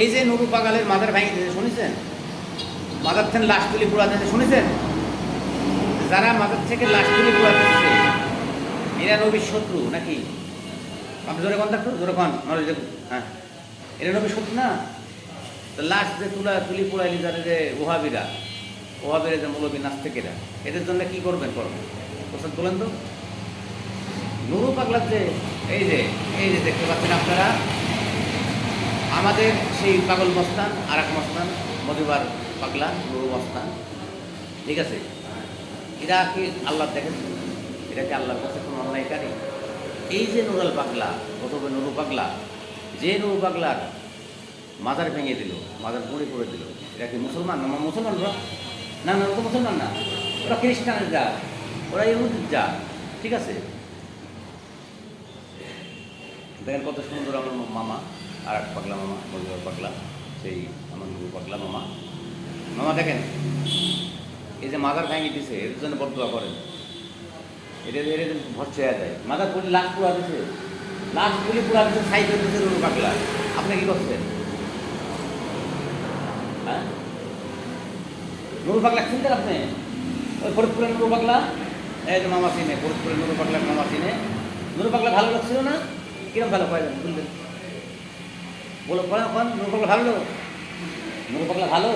এই যে নুরু পাগালের মাদার ভেঙে দিয়েছে, শুনেছেন? মাদার থেকে লাশ তুলি পোড়া দিয়েছে, শুনেছেন? যারা মাদার থেকে লাশ তুলি পোড়া দিচ্ছে এরা নবীর শত্রু নাকি? আপনি জোরে কন থাকতো জোরে কন দেখুন হ্যাঁ। এরা নবীর শত্রু না? তো লাশ যে তুলা তুলি পোড়াইলি যারা যে ওহাবিরা ওহাবিরা যে মৌলবী নাস্তিকেরা, এদের জন্য কি করবেন করবেন প্রসাদ বলেন তো। নুরু পাগলার যে এই যে এই যে দেখতে পাচ্ছেন আপনারা আমাদের সেই পাগল মস্তান আর এক মস্তান মধুবার পাগলা নুরু মস্তান ঠিক আছে? এরা কি আল্লাহ দেখেন? এটা কি আল্লাহর কাছে কোনো অন্যায়কারী এই যে নুরাল পাগলা অথবা নুরু পাগলা, যে নুরু পাগলার মাজার ভেঙে দিল, মাজার গুঁড়ি করে দিল এটা কি মুসলমান না মুসলমান ওরা? না না, ওরা মুসলমান না। ওরা খ্রিস্টানের যা ওরা ইহুদির যা ঠিক আছে? দেখেন কত সুন্দর আমার মামা। আর এক পাগলা মামা মজুর পাগলা, সেই আমার নুরু পাগলা মামা। মামা দেখেন, এই যে মাদার ভেঙে দিছে, এর জন্য বদুয়া করেন। এটা এর ভরসে যায় মাদার পুলি লাশ পুরা দিছে। লাশ পুলি পুরা দিছে করে দিছে নুরু পাগলা। আপনি কি করছেন? হ্যাঁ? নুরু পাগলা চিনতেন আপনি? ওই ফরিদপুরের নুরু পাগলা? এই যে মামা চিনে, ফরিদপুরের নুরু পাগলার মামা চিনে। নুরু পাগলা ভালো লাগছিল না? কিরম ভালো কয়েন বললেন বলো কয় কন নুরু ভালো? লোক? নুরু পাগলা ভালো?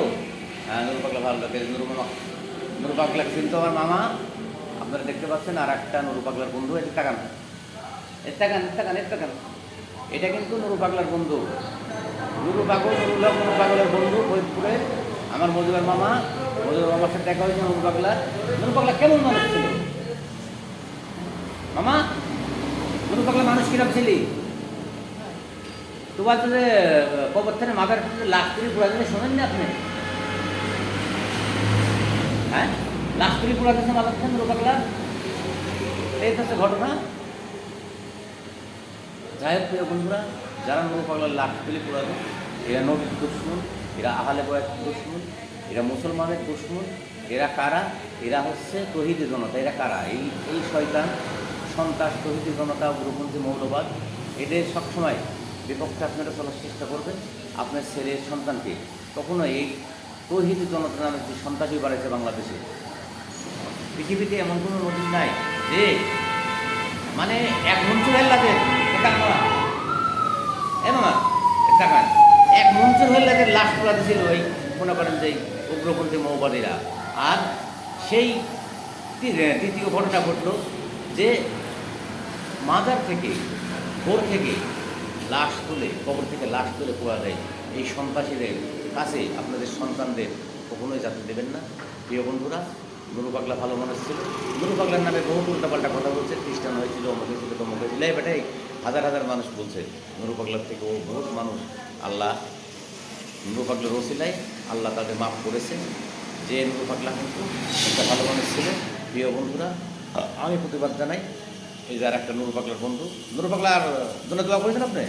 হ্যাঁ নুরু ভালো লোক নুরু মামা চিনতো আমার মামা। আপনারা দেখতে পাচ্ছেন আর একটা নুরু পাগলার বন্ধু এটা টাকান এর টাকান এর টাকান এর টাকান এটা কিন্তু নুরু পাগলার বন্ধু। নুরু পাগল নুরুল্লাহ নুরু পাগলের বন্ধু, ফরিদপুরে। আমার মজুবার মামা মজুবার মামার সাথে দেখা হয়েছে নুরু পাগলার নুরু পাগলা কেমন মানুষ ছিল? মামা নুরু পাগলা মানুষ কিরম ছিলি? তো যে কবর মাথার থেকে লাশ তুলি পোড়া দিলে শোনেন না আপনি? হ্যাঁ? লাশ তুলি পোড়া দিচ্ছে মাথার থেকে নুরু পাগলা এই তো হচ্ছে ঘটনা। যাই হোক, প্রিয় বন্ধুরা, যারা নৌ পাগলার লাশ তুলি পোড়াবে এরা নবীর দুশ্মন, এরা আহলে বয়ের দুশ্মন, এরা মুসলমানের দুশ্মন, এরা কারা? এরা হচ্ছে তহিদি জনতা। এরা কারা? এই এই শয়তান, সন্ত্রাস, তহিদি জনতা, উগ্রপন্থী, মৌলবাদ, এদের সবসময় বিপক্ষে আপনারা চলার চেষ্টা করবেন। আপনার ছেলের সন্তানকে কখনো এই তহিদি জনতা নামে যে সন্ত্রাসী বাড়াইছে বাংলাদেশে। পৃথিবীতে এমন কোনো নদী নাই যে মানে এক মঞ্চুর হেল্লাতে এ মামা টাকা এক মঞ্চুর হেল্লাতে লাশ পোড়া দিয়েছিল ওই, মনে করেন যে উগ্রপন্থী মৌবাদীরা। আর সেই তৃতীয় ঘটনা ঘটলো যে মাজার থেকে, ভোর থেকে লাশ তুলে, কবর থেকে লাশ তুলে পোড়া দেয়। এই সন্ত্রাসীদের কাছে আপনাদের সন্তানদের কখনোই যাতে দেবেন না। প্রিয় বন্ধুরা, নুরু পাগলা ভালো মানুষ ছিল। নুরু পাগলার নামে বহু উল্টাপাল্টা কথা বলছে, খ্রিস্টান হয়েছিল, অমুক হয়েছিল, তমুক হয়েছিল। এই বেটাই হাজার হাজার মানুষ বলছে, নুরু পাগলার থেকে ও বহুত মানুষ আল্লাহ, নুরু পাগলার রসিলাই আল্লাহ তাদের মাফ করেছেন যে নুরু পাগলা কিন্তু একটা ভালো মানুষ ছিল। প্রিয় বন্ধুরা, আমি প্রতিবাদ জানাই। এই যার একটা নুরু পাগলার বন্ধু। নুরু পাগলার জন্য দোয়া করেছেন আপনি?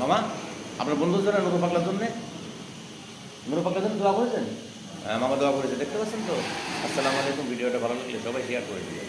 মামা আপনার বন্ধুর জন্য নুরু পাগলার জন্যে? নুরু পাগলার জন্য দোয়া করেছেন? হ্যাঁ, মামা দোয়া করেছে দেখতে পাচ্ছেন তো? আসসালামু আলাইকুম ভিডিওটা ভালো লাগলে সবাই শেয়ার করে দিবেন।